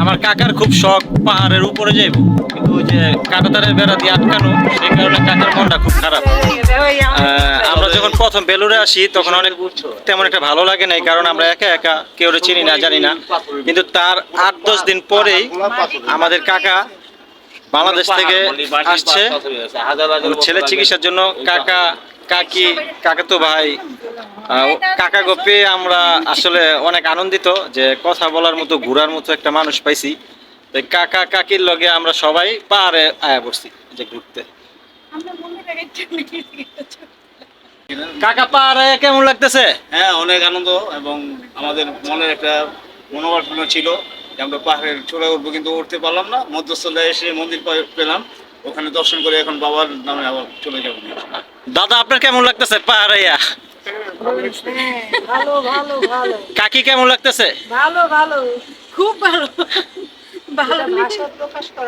আমার কাকার খুব শখ পাহাড়ের উপরে যাইব। কিন্তু ওই যে কাটাতারের বেড়া দিয়ে আটকানো সেই কারণে কাকার মনটা খুব খারাপ। আমরা যখন প্রথম বেলুরে আসি তখন অনেক তেমন একটা ভালো লাগে নাই কারণ আমরা একা একা কেউ চিনি না জানি না। কিন্তু তার আট দশ দিন পরেই আমাদের কাকা বাংলাদেশ থেকে আসছে। ছেলের চিকিৎসার জন্য কাকা কাকি, কাকাতো ভাই কাকা গো পেয়ে আমরা আসলে অনেক আনন্দিত যে কথা বলার মতো, ঘোরার মতো একটা মানুষ পাইছি। তাই কাকা, কাকির লগে আমরা সবাই পাহাড়ে আয়া পড়ছি যে ঘুরতে। কাকা পাহাড়ে কেমন লাগতেছে? হ্যাঁ অনেক আনন্দ এবং আমাদের মনের একটা মনোবাসনা ছিল আমরা পাহাড়ের চূড়া উঠবো, কিন্তু উঠতে পারলাম না। মধ্যস্থলে এসে মন্দির পেলাম। ওখানে দর্শন করে এখন বাবার নামে আবার চলে যাব। দাদা আপনার কেমন লাগতেছে? পাহাড়াইয়া। ভালো ভালো ভালো। কাকি কেমন লাগতেছে? ভালো ভালো। খুব ভালো। ভালো। ভাষা প্রকাশ করা